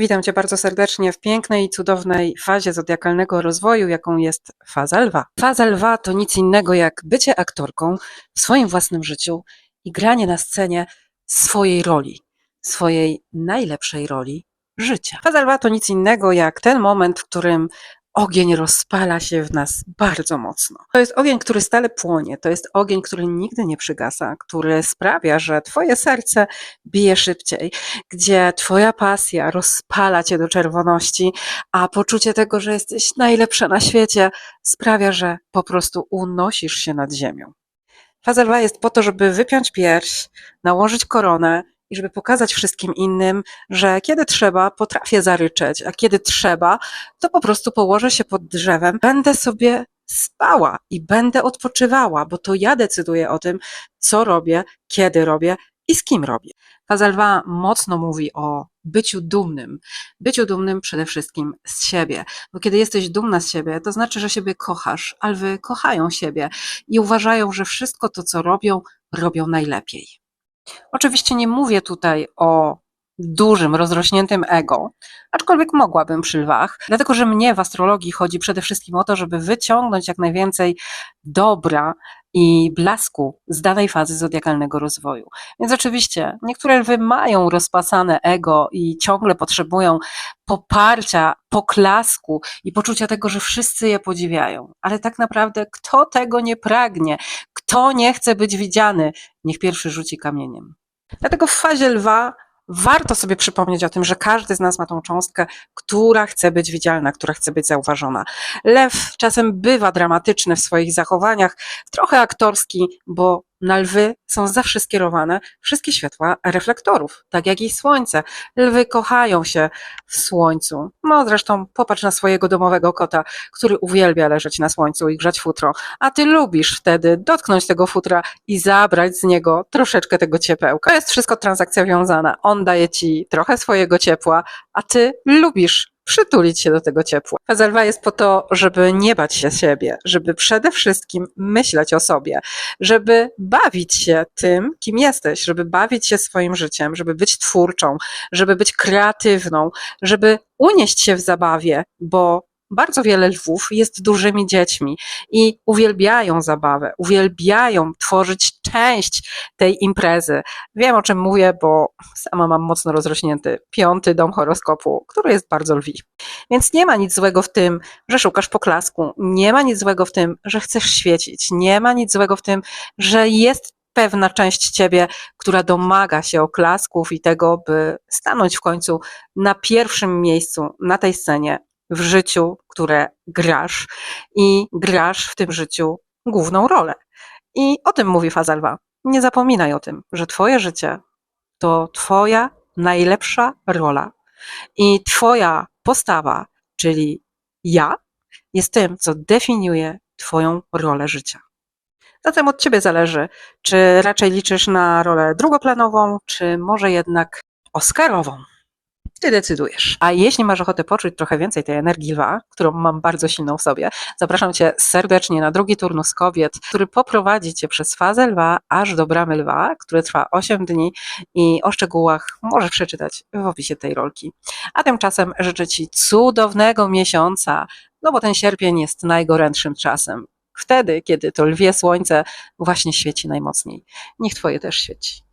Witam Cię bardzo serdecznie w pięknej i cudownej fazie zodiakalnego rozwoju, jaką jest faza lwa. Faza lwa to nic innego jak bycie aktorką w swoim własnym życiu i granie na scenie swojej roli, swojej najlepszej roli życia. Faza lwa to nic innego jak ten moment, w którym ogień rozpala się w nas bardzo mocno. To jest ogień, który stale płonie, to jest ogień, który nigdy nie przygasa, który sprawia, że Twoje serce bije szybciej, gdzie Twoja pasja rozpala Cię do czerwoności, a poczucie tego, że jesteś najlepsza na świecie, sprawia, że po prostu unosisz się nad ziemią. Faza lwa jest po to, żeby wypiąć pierś, nałożyć koronę i żeby pokazać wszystkim innym, że kiedy trzeba, potrafię zaryczeć, a kiedy trzeba, to po prostu położę się pod drzewem, będę sobie spała i będę odpoczywała, bo to ja decyduję o tym, co robię, kiedy robię i z kim robię. Faza mocno mówi o byciu dumnym. Byciu dumnym przede wszystkim z siebie. Bo kiedy jesteś dumna z siebie, to znaczy, że siebie kochasz. Alwy kochają siebie i uważają, że wszystko to, co robią, robią najlepiej. Oczywiście nie mówię tutaj o dużym, rozrośniętym ego, aczkolwiek mogłabym przy lwach, dlatego że mnie w astrologii chodzi przede wszystkim o to, żeby wyciągnąć jak najwięcej dobra i blasku z danej fazy zodiakalnego rozwoju. Więc oczywiście niektóre lwy mają rozpasane ego i ciągle potrzebują poparcia, poklasku i poczucia tego, że wszyscy je podziwiają. Ale tak naprawdę kto tego nie pragnie, kto nie chce być widziany, niech pierwszy rzuci kamieniem. Dlatego w fazie lwa warto sobie przypomnieć o tym, że każdy z nas ma tą cząstkę, która chce być widzialna, która chce być zauważona. Lew czasem bywa dramatyczny w swoich zachowaniach, trochę aktorski, bo na lwy są zawsze skierowane wszystkie światła reflektorów, tak jak i słońce. Lwy kochają się w słońcu. No zresztą popatrz na swojego domowego kota, który uwielbia leżeć na słońcu i grzać futro, a ty lubisz wtedy dotknąć tego futra i zabrać z niego troszeczkę tego ciepełka. To jest wszystko transakcja wiązana. On daje ci trochę swojego ciepła, a ty lubisz przytulić się do tego ciepła. Fazelwa jest po to, żeby nie bać się siebie, żeby przede wszystkim myśleć o sobie, żeby bawić się tym, kim jesteś, żeby bawić się swoim życiem, żeby być twórczą, żeby być kreatywną, żeby unieść się w zabawie, bo bardzo wiele lwów jest dużymi dziećmi i uwielbiają zabawę, uwielbiają tworzyć część tej imprezy. Wiem o czym mówię, bo sama mam mocno rozrośnięty piąty dom horoskopu, który jest bardzo lwi. Więc nie ma nic złego w tym, że szukasz poklasku, nie ma nic złego w tym, że chcesz świecić, nie ma nic złego w tym, że jest pewna część ciebie, która domaga się oklasków i tego, by stanąć w końcu na pierwszym miejscu na tej scenie w życiu, które grasz i grasz w tym życiu główną rolę. I o tym mówi Fazalwa. Nie zapominaj o tym, że Twoje życie to Twoja najlepsza rola i Twoja postawa, czyli ja, jest tym, co definiuje Twoją rolę życia. Zatem od Ciebie zależy, czy raczej liczysz na rolę drugoplanową, czy może jednak Oscarową. Ty decydujesz. A jeśli masz ochotę poczuć trochę więcej tej energii lwa, którą mam bardzo silną w sobie, zapraszam Cię serdecznie na drugi turnus kobiet, który poprowadzi Cię przez fazę lwa aż do bramy lwa, który trwa 8 dni i o szczegółach możesz przeczytać w opisie tej rolki. A tymczasem życzę Ci cudownego miesiąca, no bo ten sierpień jest najgorętszym czasem. Wtedy, kiedy to lwie słońce właśnie świeci najmocniej. Niech Twoje też świeci.